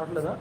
పర్లేదా?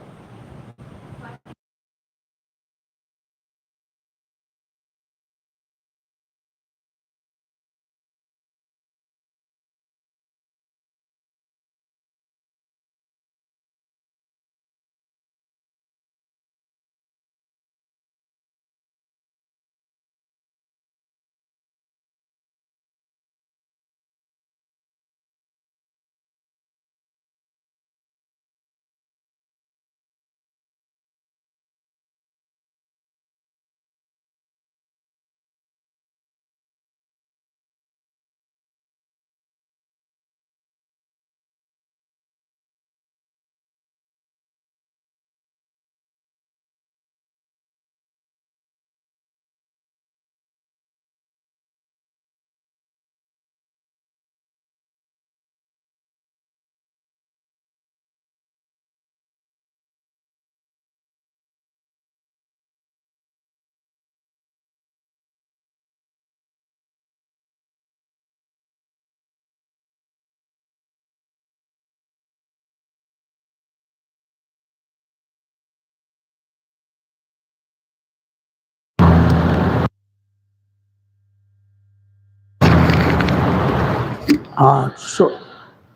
షో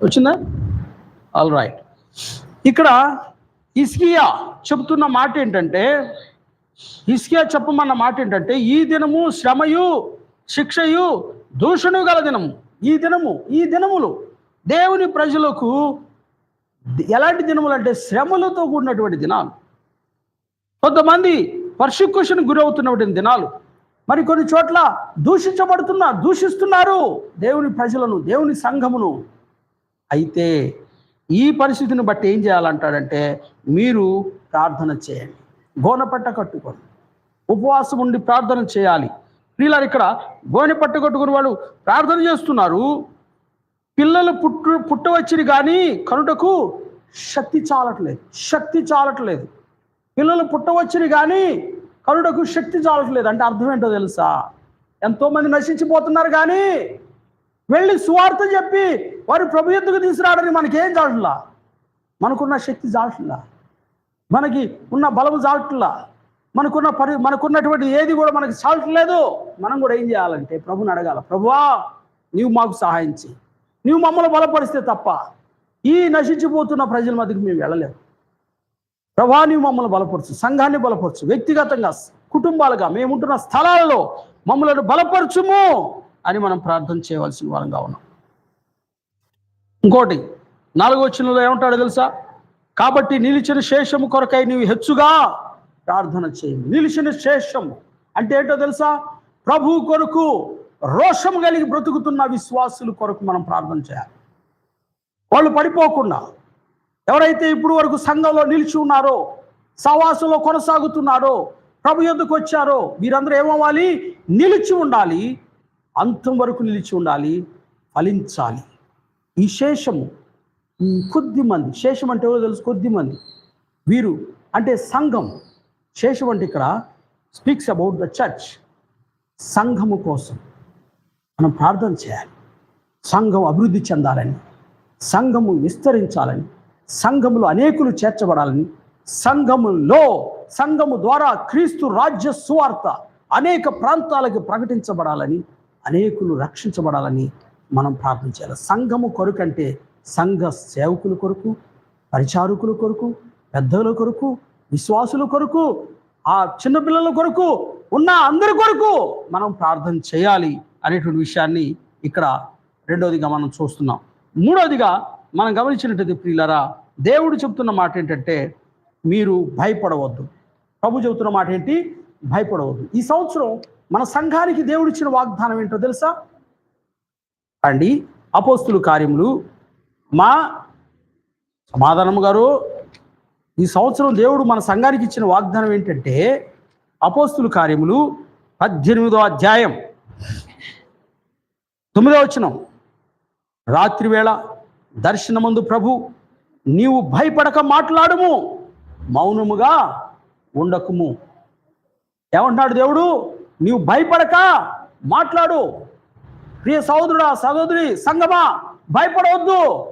వచ్చిందా? All right ఇక్కడ ఇస్కియా చెబుతున్న మాట ఏంటంటే ఇస్కియా చెప్పమన్న మాట ఏంటంటే ఈ దినము శ్రమయు శిక్షయు దూషణు గల దినము. ఈ దినము ఈ దినములు దేవుని ప్రజలకు ఎలాంటి దినములు అంటే శ్రమలతో కూడినటువంటి దినాలు. కొంతమంది పర్సిక్యూషన్ గురవుతున్నటువంటి దినాలు. మరి కొన్ని చోట్ల దూషించబడుతున్నా దూషిస్తున్నారు దేవుని ప్రజలను దేవుని సంఘమును. అయితే ఈ పరిస్థితిని బట్టి ఏం చేయాలంటాడంటే మీరు ప్రార్థన చేయండి. గోనపట్ట కట్టుకోండి. ఉపవాసం ఉండి ప్రార్థన చేయాలి. పిల్లలు ఇక్కడ గోనె పట్ట కట్టుకుని వాళ్ళు ప్రార్థన చేస్తున్నారు. పిల్లలు పుట్టు పుట్టవచ్చిరి కానీ కనుటకు శక్తి చాలట్లేదు. శక్తి చాలట్లేదు. పిల్లలు పుట్టవచ్చిరి కానీ కరుడకు శక్తి చాలట్లేదు. అంటే అర్థం ఏంటో తెలుసా? ఎంతోమంది నశించిపోతున్నారు కానీ వెళ్ళి సువార్త చెప్పి వారి ప్రభు ఎందుకు తీసుకురాడని మనకేం చాలట్లా? మనకున్న శక్తి చాలట్లా? మనకి ఉన్న బలము చాలట్లా? మనకున్న పరి మనకున్నటువంటి ఏది కూడా మనకి చాలట్లేదు. మనం కూడా ఏం చేయాలంటే ప్రభుని అడగాల ప్రభువా నీవు మాకు సహాయం చేయి నీవు మమ్మల్ని బలపరిస్తే తప్ప ఈ నశించిపోతున్న ప్రజల మధ్యకి మేము వెళ్ళలేము. ప్రభా నీవు మమ్మల్ని బలపరచు సంఘాన్ని బలపరచు వ్యక్తిగతంగా కుటుంబాలుగా మేముంటున్న స్థలాలలో మమ్మలను బలపరచుము అని మనం ప్రార్థన చేయవలసిన వారంగా ఉన్నాం. ఇంకోటి నాలుగో చిన్నలో ఏమంటాడో తెలుసా? కాబట్టి నిలిచిన శేషము కొరకై నీవు హెచ్చుగా ప్రార్థన చేయి. నిలిచిన శేషము అంటే ఏంటో తెలుసా? ప్రభు కొరకు రోషం కలిగి బ్రతుకుతున్న విశ్వాసుల కొరకు మనం ప్రార్థన చేయాలి. వాళ్ళు పడిపోకుండా ఎవరైతే ఇప్పుడు వరకు సంఘంలో నిలిచి ఉన్నారో సవాసంలో కొనసాగుతున్నారో ప్రభు ఎందుకు వచ్చారో వీరందరూ ఏమవ్వాలి? నిలిచి ఉండాలి. అంతం వరకు నిలిచి ఉండాలి. ఫలించాలి. ఈ శేషము ఈ కొద్ది మంది శేషం అంటే ఎవరో తెలుసు? కొద్ది మంది వీరు అంటే సంఘం. శేషం అంటే ఇక్కడ స్పీక్స్ అబౌట్ ద చర్చ్ సంఘము కోసం మనం ప్రార్థన చేయాలి. సంఘం అభివృద్ధి చెందాలని సంఘము విస్తరించాలని సంఘములో అనేకులు చేర్చబడాలని సంఘములో సంఘము ద్వారా క్రీస్తు రాజ్య సువార్త అనేక ప్రాంతాలకు ప్రకటించబడాలని అనేకులు రక్షించబడాలని మనం ప్రార్థన సంఘము కొరకంటే సంఘ సేవకుల కొరకు పరిచారకుల కొరకు పెద్దల కొరకు విశ్వాసుల కొరకు ఆ చిన్నపిల్లల కొరకు ఉన్న అందరి కొరకు మనం ప్రార్థన చేయాలి అనేటువంటి విషయాన్ని ఇక్కడ రెండవదిగా మనం చూస్తున్నాం. మూడవదిగా మనం గమనించినట్టు ప్రియులరా దేవుడు చెప్తున్న మాట ఏంటంటే మీరు భయపడవద్దు. ప్రభు చెబుతున్న మాట ఏంటి? భయపడవద్దు. ఈ సంవత్సరం మన సంఘానికి దేవుడిచ్చిన వాగ్దానం ఏంటో తెలుసా? అండి అపోస్తులు కార్యములు. మా సమాధానం గారు ఈ సంవత్సరం దేవుడు మన సంఘానికి ఇచ్చిన వాగ్దానం ఏంటంటే అపోస్తుల కార్యములు పద్దెనిమిదో అధ్యాయం తొమ్మిదో వచనం. రాత్రి వేళ దర్శనమందు ప్రభు నీవు భయపడక మాట్లాడుము మౌనముగా ఉండకుము. ఏమంటున్నాడు దేవుడు? నీవు భయపడక మాట్లాడు. ప్రియ సహోదరుడా సహోదరి సంగమా భయపడవద్దు.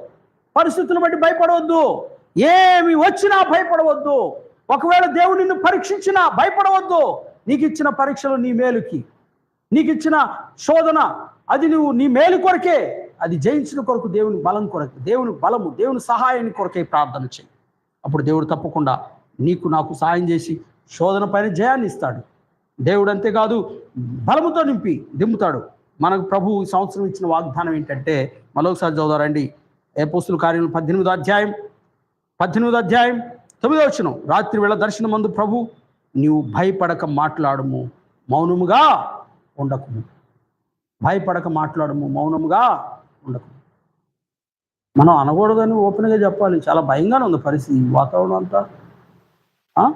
పరిస్థితులను బట్టి భయపడవద్దు. ఏమి వచ్చినా భయపడవద్దు. ఒకవేళ దేవుడు నిన్ను పరీక్షించినా భయపడవద్దు. నీకు ఇచ్చిన పరీక్షలు నీ మేలుకి. నీకు ఇచ్చిన శోధన అది నువ్వు నీ మేలు కొరకే. అది జయించిన కొరకు దేవుని బలం కొరకు దేవుని బలము దేవుని సహాయాన్ని కొరకే ప్రార్థన చేయి. అప్పుడు దేవుడు తప్పకుండా నీకు నాకు సహాయం చేసి శోధన పైన జయాన్ని ఇస్తాడు. దేవుడు అంతేకాదు బలముతో నింపి దింపుతాడు. మనకు ప్రభు ఈ సంవత్సరం ఇచ్చిన వాగ్దానం ఏంటంటే మరొకసారి చదువుదారండి ఏ పుస్తుల కార్యం పద్దెనిమిదో అధ్యాయం పద్దెనిమిదో అధ్యాయం తొమ్మిదో వచ్చిన రాత్రి వేళ దర్శనం మందు ప్రభు నీవు భయపడక మాట్లాడము మౌనముగా ఉండకము. భయపడక మాట్లాడము మౌనముగా ఉండకు మనం అనకూడదని ఓపెన్గా చెప్పాలి. చాలా భయంగానే ఉంది పరిస్థితి. ఈ వాతావరణం అంతా. ఆ?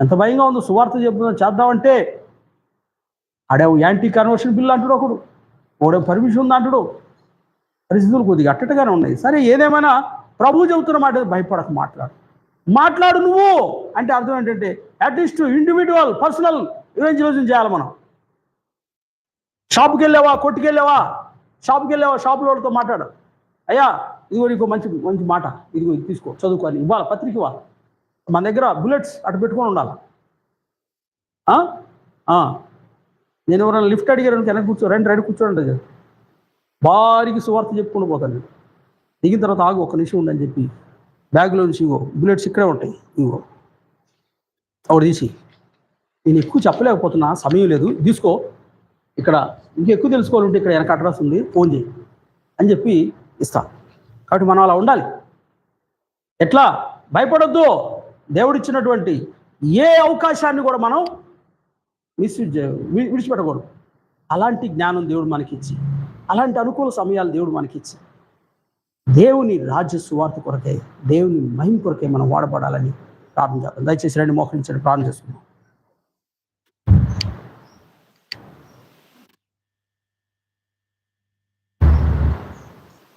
ఎంత భయంగా ఉందో. సువార్త చెప్తున్నా చేద్దామంటే ఆడే యాంటీ కన్వర్షన్ బిల్ అంటాడు ఒకడు. ఓడే పర్మిషన్ ఉంది అంటాడు. పరిస్థితులు కొద్దిగా అట్టట్టుగానే ఉన్నాయి. సరే ఏదేమైనా ప్రభు చెబుతున్న మాట భయపడక మాట్లాడు. మాట్లాడు నువ్వు అంటే అర్థం ఏంటంటే అట్లీస్ట్ ఇండివిజువల్ పర్సనల్ ఇవెంజలిజం చేయాలి మనం. షాప్కి వెళ్ళావా కొట్టుకెళ్ళావా షాప్కి వెళ్ళే షాపులో వాళ్ళతో మాట్లాడు. అయ్యా ఇదిగో నీకు మంచి మంచి మాట. ఇదిగో ఇది తీసుకో చదువుకోవాలి ఇవ్వాలి పత్రిక ఇవ్వాలి. మన దగ్గర బుల్లెట్స్ అటు పెట్టుకొని ఉండాలి. నేను ఎవరైనా లిఫ్ట్ అడిగారు వెనక కూర్చో రెండు రెండు కూర్చోండి కదా. భారీకి సువార్త చెప్పుకుంటూ పోతాను నేను. దిగిన తర్వాత ఆగు ఒక నిమిషం ఉండని చెప్పి బ్యాగ్లో నుంచి ఇగో బుల్లెట్స్ ఇక్కడే ఉంటాయి ఇగో ఒకటి తీసి. నేను ఎక్కువ చెప్పలేకపోతున్నా సమయం లేదు. తీసుకో. ఇక్కడ ఇంకెక్కువ తెలుసుకోవాలంటే ఇక్కడ వెనక అడ్రస్ ఉంది ఫోన్ చేయి అని చెప్పి ఇస్తా. కాబట్టి మనం అలా ఉండాలి. ఎట్లా? భయపడొద్దు. దేవుడిచ్చినటువంటి ఏ అవకాశాన్ని కూడా మనం మిస్యూజ్ విడిచిపెట్టకూడదు. అలాంటి జ్ఞానం దేవుడు మనకిచ్చి అలాంటి అనుకూల సమయాలు దేవుడు మనకిచ్చి దేవుని రాజ్య సువార్త కొరకే దేవుని మహిమ కొరకే మనం వాడబడాలని ప్రార్థన చేద్దాం. దయచేసి రెండు మోహరించండి ప్రార్థన చేసుకుందాం.